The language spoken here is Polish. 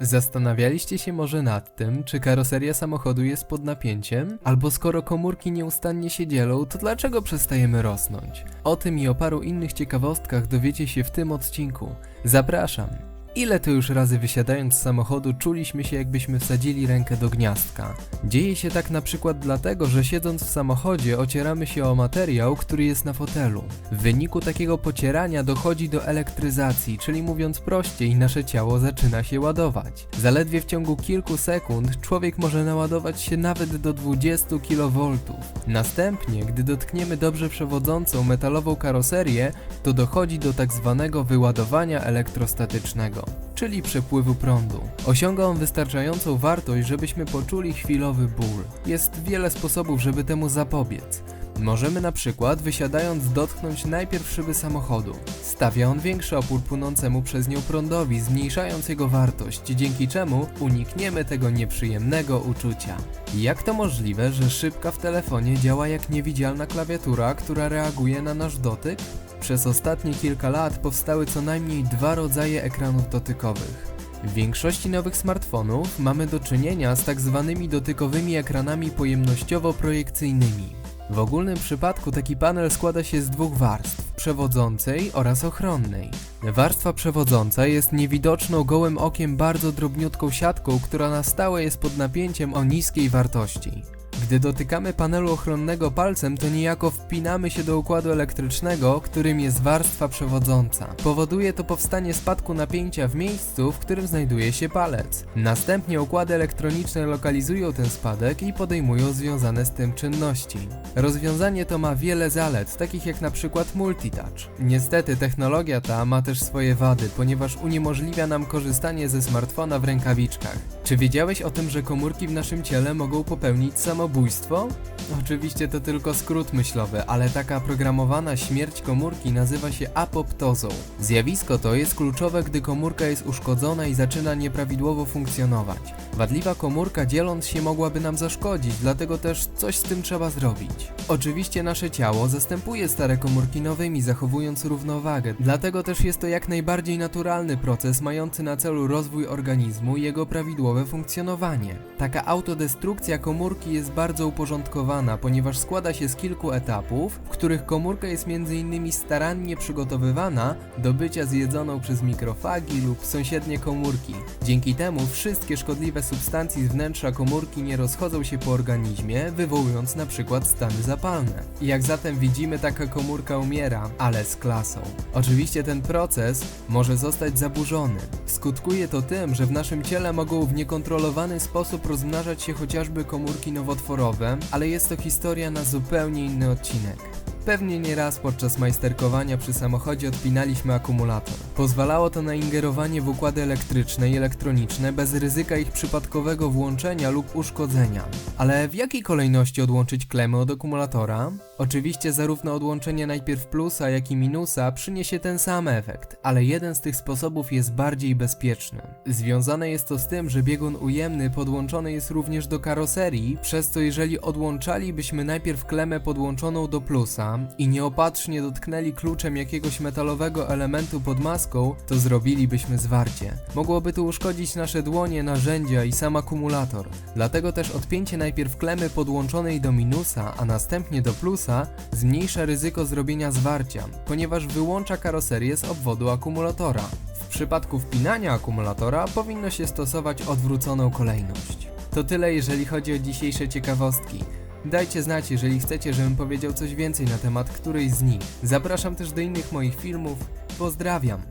Zastanawialiście się może nad tym, czy karoseria samochodu jest pod napięciem? Albo skoro komórki nieustannie się dzielą, to dlaczego przestajemy rosnąć? O tym i o paru innych ciekawostkach dowiecie się w tym odcinku. Zapraszam! Ile to już razy wysiadając z samochodu czuliśmy się jakbyśmy wsadzili rękę do gniazdka? Dzieje się tak na przykład dlatego, że siedząc w samochodzie ocieramy się o materiał, który jest na fotelu. W wyniku takiego pocierania dochodzi do elektryzacji, czyli mówiąc prościej, nasze ciało zaczyna się ładować. Zaledwie w ciągu kilku sekund człowiek może naładować się nawet do 20 kV. Następnie, gdy dotkniemy dobrze przewodzącą metalową karoserię, to dochodzi do tak zwanego wyładowania elektrostatycznego, czyli przepływu prądu. Osiąga on wystarczającą wartość, żebyśmy poczuli chwilowy ból. Jest wiele sposobów, żeby temu zapobiec. Możemy na przykład wysiadając dotknąć najpierw szyby samochodu. Stawia on większy opór płynącemu przez nią prądowi, zmniejszając jego wartość, dzięki czemu unikniemy tego nieprzyjemnego uczucia. Jak to możliwe, że szybka w telefonie działa jak niewidzialna klawiatura, która reaguje na nasz dotyk? Przez ostatnie kilka lat powstały co najmniej dwa rodzaje ekranów dotykowych. W większości nowych smartfonów mamy do czynienia z tak zwanymi dotykowymi ekranami pojemnościowo-projekcyjnymi. W ogólnym przypadku taki panel składa się z dwóch warstw, przewodzącej oraz ochronnej. Warstwa przewodząca jest niewidoczną gołym okiem bardzo drobniutką siatką, która na stałe jest pod napięciem o niskiej wartości. Gdy dotykamy panelu ochronnego palcem, to niejako wpinamy się do układu elektrycznego, którym jest warstwa przewodząca. Powoduje to powstanie spadku napięcia w miejscu, w którym znajduje się palec. Następnie układy elektroniczne lokalizują ten spadek i podejmują związane z tym czynności. Rozwiązanie to ma wiele zalet, takich jak na przykład multitouch. Niestety technologia ta ma też swoje wady, ponieważ uniemożliwia nam korzystanie ze smartfona w rękawiczkach. Czy wiedziałeś o tym, że komórki w naszym ciele mogą popełnić samobójstwo? Oczywiście to tylko skrót myślowy, ale taka programowana śmierć komórki nazywa się apoptozą. Zjawisko to jest kluczowe, gdy komórka jest uszkodzona i zaczyna nieprawidłowo funkcjonować. Wadliwa komórka dzieląc się mogłaby nam zaszkodzić, dlatego też coś z tym trzeba zrobić. Oczywiście nasze ciało zastępuje stare komórki nowymi, zachowując równowagę, dlatego też jest to jak najbardziej naturalny proces mający na celu rozwój organizmu i jego prawidłowe funkcjonowanie. Taka autodestrukcja komórki jest bardzo uporządkowana, ponieważ składa się z kilku etapów, w których komórka jest m.in. starannie przygotowywana do bycia zjedzoną przez mikrofagi lub sąsiednie komórki. Dzięki temu wszystkie szkodliwe substancje z wnętrza komórki nie rozchodzą się po organizmie, wywołując przykład stany zapalne. Jak zatem widzimy, taka komórka umiera, ale z klasą. Oczywiście ten proces może zostać zaburzony. Skutkuje to tym, że w naszym ciele mogą w niekontrolowany sposób rozmnażać się chociażby komórki nowotworowe, ale jest to historia na zupełnie inny odcinek. Pewnie nieraz podczas majsterkowania przy samochodzie odpinaliśmy akumulator. Pozwalało to na ingerowanie w układy elektryczne i elektroniczne bez ryzyka ich przypadkowego włączenia lub uszkodzenia. Ale w jakiej kolejności odłączyć klemy od akumulatora? Oczywiście zarówno odłączenie najpierw plusa, jak i minusa przyniesie ten sam efekt, ale jeden z tych sposobów jest bardziej bezpieczny. Związane jest to z tym, że biegun ujemny podłączony jest również do karoserii, przez co jeżeli odłączalibyśmy najpierw klemę podłączoną do plusa i nieopatrznie dotknęli kluczem jakiegoś metalowego elementu pod maską, to zrobilibyśmy zwarcie. Mogłoby to uszkodzić nasze dłonie, narzędzia i sam akumulator. Dlatego też odpięcie najpierw klemy podłączonej do minusa, a następnie do plusa zmniejsza ryzyko zrobienia zwarcia, ponieważ wyłącza karoserię z obwodu akumulatora. W przypadku wpinania akumulatora powinno się stosować odwróconą kolejność. To tyle jeżeli chodzi o dzisiejsze ciekawostki. Dajcie znać, jeżeli chcecie, żebym powiedział coś więcej na temat którejś z nich. Zapraszam też do innych moich filmów. Pozdrawiam!